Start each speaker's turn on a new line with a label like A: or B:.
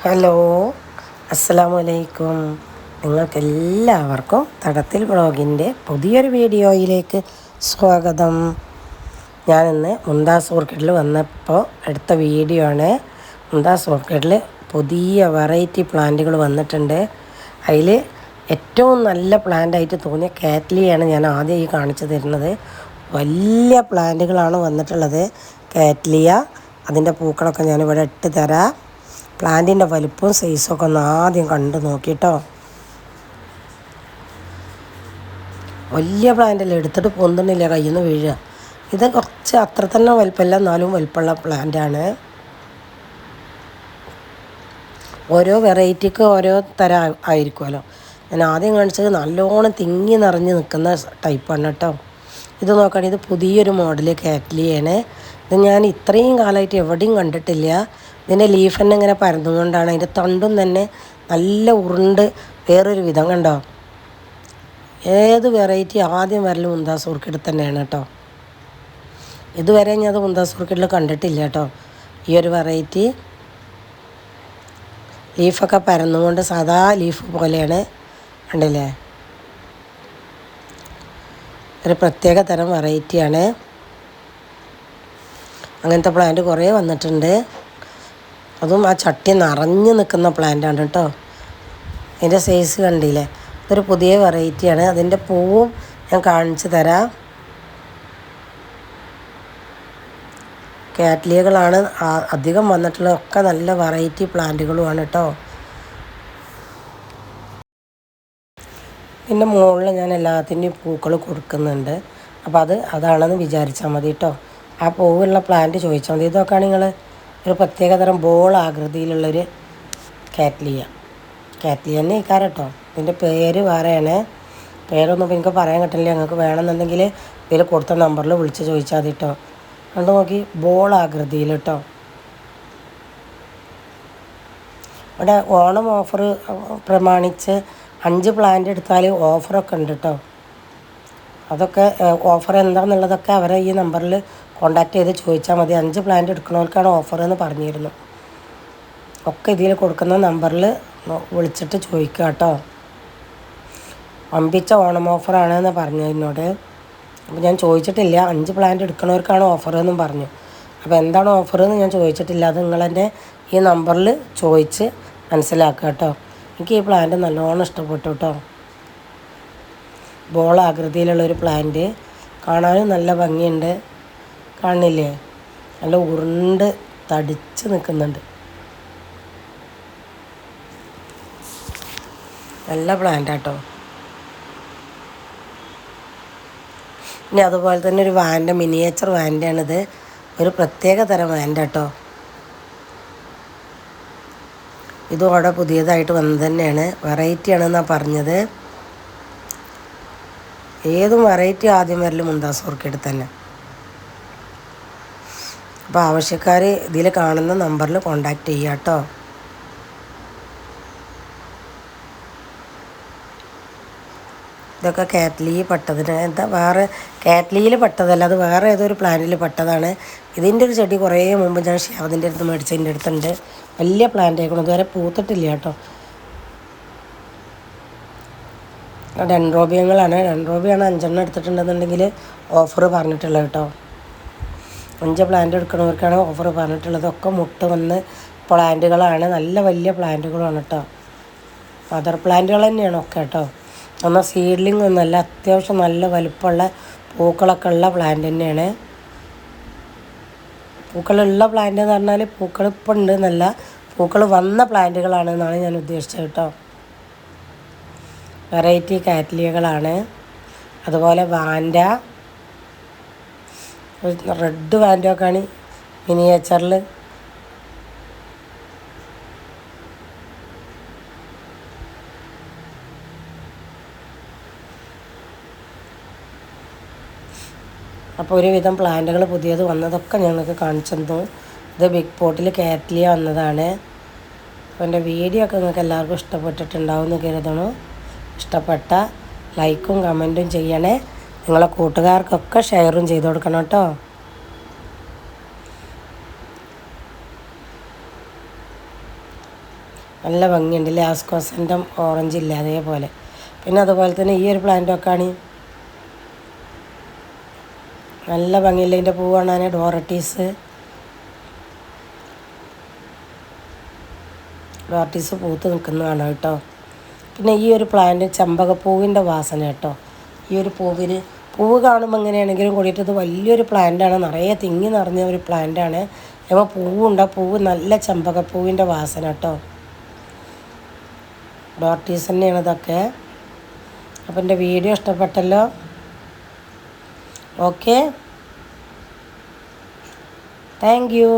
A: Hello അസ്സലാമു അലൈക്കും നിങ്ങൾക്കെല്ലാവർക്കും തടത്തിൽ ബ്ലോഗിന്റെ പുതിയൊരു വീഡിയോയിലേക്ക് സ്വാഗതം. ഞാനിന്ന് മുന്താസ് ഓർക്കിഡിൽ വന്നപ്പോൾ എടുത്ത വീഡിയോ ആണ്. മുന്താസ് ഓർക്കിഡിൽ പുതിയ വെറൈറ്റി പ്ലാന്റുകൾ വന്നിട്ടുണ്ട്. അതിൽ ഏറ്റവും നല്ല പ്ലാന്റായിട്ട് തോന്നിയ കാറ്റ്ലിയാണ് ഞാൻ ആദ്യം ഈ കാണിച്ചു തരുന്നത്. വലിയ പ്ലാന്റുകളാണ് വന്നിട്ടുള്ളത്. കാറ്റ്ലിയ അതിന്റെ പൂക്കളൊക്കെ ഞാനിവിടെ ഇട്ട് തരാം. പ്ലാന്റിന്റെ വലുപ്പവും സൈസും ഒക്കെ ഒന്ന് ആദ്യം കണ്ടു നോക്കിട്ടോ. വലിയ പ്ലാന്റല്ലേ എടുത്തിട്ട് പൊന്തുന്നില്ല കയ്യിൽ നിന്ന് വീഴുക. ഇത് കുറച്ച് അത്ര തന്നെ വലുപ്പമല്ല എന്നാലും വലുപ്പമുള്ള പ്ലാന്റാണ് ഓരോ വെറൈറ്റിക്ക് ഓരോ തരം ആയിരിക്കുമല്ലോ. ഞാൻ ആദ്യം കാണിച്ചത് നല്ലോണം തിങ്ങി നിറഞ്ഞ് നിൽക്കുന്ന ടൈപ്പാണ് കേട്ടോ. ഇത് നോക്കുകയാണെങ്കിൽ ഇത് പുതിയൊരു മോഡൽ കാറ്റ്ലിയാണ് ഇത് ഞാൻ ഇത്രയും കാലമായിട്ട് എവിടെയും കണ്ടിട്ടില്ല. ഇതിന്റെ ലീഫ് തന്നെ ഇങ്ങനെ പരന്നുകൊണ്ടാണ് അതിന്റെ തണ്ടും തന്നെ നല്ല ഉരുണ്ട് വേറൊരു വിധം കണ്ടോ? ഏത് വെറൈറ്റി ആദ്യം വരലും മുന്താസ് ഓർക്കിഡ് തന്നെയാണ് കേട്ടോ. ഇതുവരെ ഞാൻ അത് മുന്താസ് ഓർക്കിഡിൽ കണ്ടിട്ടില്ല കേട്ടോ. ഈ ഒരു വെറൈറ്റി ലീഫൊക്കെ പരന്നുകൊണ്ട് സാധാ ലീഫ് പോലെയാണ് കണ്ടില്ലേ? ഒരു പ്രത്യേക തരം വെറൈറ്റിയാണ് അങ്ങനത്തെ പ്ലാന്റ് കുറേ വന്നിട്ടുണ്ട്. അതും ആ ചട്ടി നിറഞ്ഞു നിൽക്കുന്ന പ്ലാന്റാണ് കേട്ടോ. അതിന്റെ സൈസ് കണ്ടില്ലേ? ഇതൊരു പുതിയ വെറൈറ്റിയാണ് അതിന്റെ പൂവും ഞാൻ കാണിച്ചു തരാം. കാറ്റ്ലിയകളാണ് അധികം വന്നിട്ടുള്ള ഒക്കെ നല്ല വെറൈറ്റി പ്ലാന്റുകളുമാണ് കേട്ടോ. പിന്നെ മുകളിൽ ഞാൻ എല്ലാത്തിന്റെയും പൂക്കൾ കൊടുക്കുന്നുണ്ട്. അപ്പോൾ അത് അതാണെന്ന് വിചാരിച്ചാൽ മതി കേട്ടോ. ആ പൂവുള്ള പ്ലാന്റ് ചോദിച്ചാൽ മതി. ഇതൊക്കെയാണ് നിങ്ങൾ ഒരു പ്രത്യേകതരം ബോൾ ആകൃതിയിലുള്ളൊരു കാറ്റ്ലിയ കാറ്റ്ലിയ തന്നെ ഇക്കാരം കേട്ടോ ഇതിന്റെ പേര് വേറെയാണ്. പേരൊന്നും എനിക്ക് പറയാൻ കിട്ടില്ല ഞങ്ങൾക്ക് വേണമെന്നുണ്ടെങ്കിൽ ഇതിൽ കൊടുത്ത നമ്പറിൽ വിളിച്ച് ചോദിച്ചാൽ മതി കേട്ടോ കണ്ടു നോക്കി. ബോൾ ആകൃതിയിൽ കേട്ടോ ഇവിടെ ഓണം ഓഫർ പ്രമാണിച്ച് അഞ്ച് പ്ലാന്റ് എടുത്താൽ ഓഫറൊക്കെ ഉണ്ട് കേട്ടോ അതൊക്കെ ഓഫർ എന്താണെന്നുള്ളതൊക്കെ അവരെ ഈ നമ്പറിൽ കോണ്ടാക്ട് ചെയ്ത് ചോദിച്ചാൽ മതി. അഞ്ച് പ്ലാന്റ് എടുക്കുന്നവർക്കാണ് ഓഫർ എന്ന് പറഞ്ഞിരുന്നു. ഒക്കെ ഇതിൽ കൊടുക്കുന്ന നമ്പറിൽ വിളിച്ചിട്ട് ചോദിക്കുക കേട്ടോ. അമ്പിച്ച ഓണം ഓഫറാണെന്ന് പറഞ്ഞു എന്നോട്. അപ്പോൾ ഞാൻ ചോദിച്ചിട്ടില്ല. അഞ്ച് പ്ലാന്റ് എടുക്കുന്നവർക്കാണ് ഓഫർ എന്നും പറഞ്ഞു. അപ്പോൾ എന്താണ് ഓഫർ എന്ന് ഞാൻ ചോദിച്ചിട്ടില്ല. അത് നിങ്ങളെന്റെ ഈ നമ്പറിൽ ചോദിച്ച് മനസ്സിലാക്കുക കേട്ടോ. എനിക്ക് ഈ പ്ലാന്റ് നല്ലോണം ഇഷ്ടപ്പെട്ടു കേട്ടോ. ബോൾ ആകൃതിയിലുള്ളൊരു പ്ലാന്റ് കാണാനും നല്ല ഭംഗിയുണ്ട്. കാണില്ലേ നല്ല ഉരുണ്ട് തടിച്ച് നിൽക്കുന്നുണ്ട് നല്ല പ്ലാന്റാട്ടോ ഇനി അതുപോലെ തന്നെ ഒരു വാന്റെ മിനിയേച്ചർ വാന്റെയാണിത് ഒരു പ്രത്യേക തരം വാന്റ കേട്ടോ ഇതും അവിടെ പുതിയതായിട്ട് വന്നത് തന്നെയാണ്. വെറൈറ്റി ആണെന്നാണ് പറഞ്ഞത്. ഏതും വെറൈറ്റി ആദ്യം വരലും മുന്താസ് ഓർക്കിഡ് തന്നെ. അപ്പോൾ ആവശ്യക്കാർ ഇതിൽ കാണുന്ന നമ്പറിൽ കോണ്ടാക്ട് ചെയ്യുക കേട്ടോ ഇതൊക്കെ കാറ്റ്ലി പെട്ടതിന് എന്താ വേറെ കാറ്റ്ലിയിൽ പെട്ടതല്ല അത് വേറെ ഏതൊരു പ്ലാന്റിൽ പെട്ടതാണ്. ഇതിന്റെ ഒരു ചെടി കുറേ മുമ്പ് ഞാൻ ഷിയാദിന്റെ അടുത്ത് മേടിച്ചതിന്റെ അടുത്തുണ്ട്. വലിയ പ്ലാന്റ് ആയിക്കണം ഇതുവരെ പൂത്തിട്ടില്ല കേട്ടോ ഡെൻറോബിയങ്ങളാണ് ഡെൻറോബിയാണ് അഞ്ചെണ്ണം എടുത്തിട്ടുണ്ടെന്നുണ്ടെങ്കിൽ ഓഫർ പറഞ്ഞിട്ടുള്ളത് കേട്ടോ അഞ്ച് പ്ലാന്റ് എടുക്കുന്നവർക്കാണ് ഓഫർ പറഞ്ഞിട്ടുള്ളത്. ഒക്കെ മുട്ട വന്ന് പ്ലാന്റുകളാണ് നല്ല വലിയ പ്ലാന്റുകളാണ് കേട്ടോ മദർ പ്ലാന്റുകൾ തന്നെയാണ് ഒക്കെ കേട്ടോ എന്നാൽ സീഡ്ലിംഗ് ഒന്നല്ല അത്യാവശ്യം നല്ല വലുപ്പമുള്ള പൂക്കളൊക്കെ ഉള്ള പ്ലാന്റ് തന്നെയാണ്. പൂക്കളുള്ള പ്ലാന്റ് എന്ന് പറഞ്ഞാൽ പൂക്കൾ ഇപ്പം ഉണ്ട് എന്നല്ല പൂക്കൾ വന്ന പ്ലാന്റുകളാണ് എന്നാണ് ഞാൻ ഉദ്ദേശിച്ചത് കേട്ടോ വെറൈറ്റി കാറ്റ്ലിയകളാണ്. അതുപോലെ വാൻഡ റെഡ് പാന്റൊക്കെയാണ് മിനിയേച്ചറിൽ അപ്പോൾ ഒരുവിധം പ്ലാന്റുകൾ പുതിയത് വന്നതൊക്കെ ഞങ്ങൾക്ക് കാണിച്ചു തന്നു. ഇത് ബിഗ് പോട്ടിൽ കാറ്റ്ലിയ വന്നതാണ്. അപ്പോൾ എന്റെ വീഡിയോ ഒക്കെ നിങ്ങൾക്ക് എല്ലാവർക്കും ഇഷ്ടപ്പെട്ടിട്ടുണ്ടാവും എന്ന് കരുതണു ഇഷ്ടപ്പെട്ട ലൈക്കും കമന്റും ചെയ്യണേ. നിങ്ങളെ കൂട്ടുകാർക്കൊക്കെ ഷെയറും ചെയ്ത് കൊടുക്കണം കേട്ടോ. നല്ല ഭംഗിയുണ്ട്. ലാസ്കോസന്റെ ഓറഞ്ച് ഇല്ല അതേപോലെ. പിന്നെ അതുപോലെ തന്നെ ഈ ഒരു പ്ലാന്റൊക്കെയാണ് നല്ല ഭംഗിയില്ല ഇതിന്റെ പൂ കാണാൻ ഡോറട്ടീസ്. ഡോറട്ടീസ് പൂത്ത് നിൽക്കുന്നതാണ് കേട്ടോ. പിന്നെ ഈ ഒരു പ്ലാന്റ് ചെമ്പകപ്പൂവിന്റെ വാസന കേട്ടോ. ഈ ഒരു പൂവിന് പൂവ് കാണുമ്പോൾ എങ്ങനെയാണെങ്കിലും കൂടിയിട്ട് ഇത് വലിയൊരു പ്ലാന്റാണ് നിറയെ തിങ്ങി നിറഞ്ഞ ഒരു പ്ലാന്റാണ് അപ്പോൾ പൂവുണ്ട്. ആ പൂവ് നല്ല ചെമ്പകപ്പൂവിന്റെ വാസന കേട്ടോ ഡോട്ടീസ് തന്നെയാണ് ഇതൊക്കെ. അപ്പം എന്റെ വീഡിയോ ഇഷ്ടപ്പെട്ടല്ലോ? Okay thank you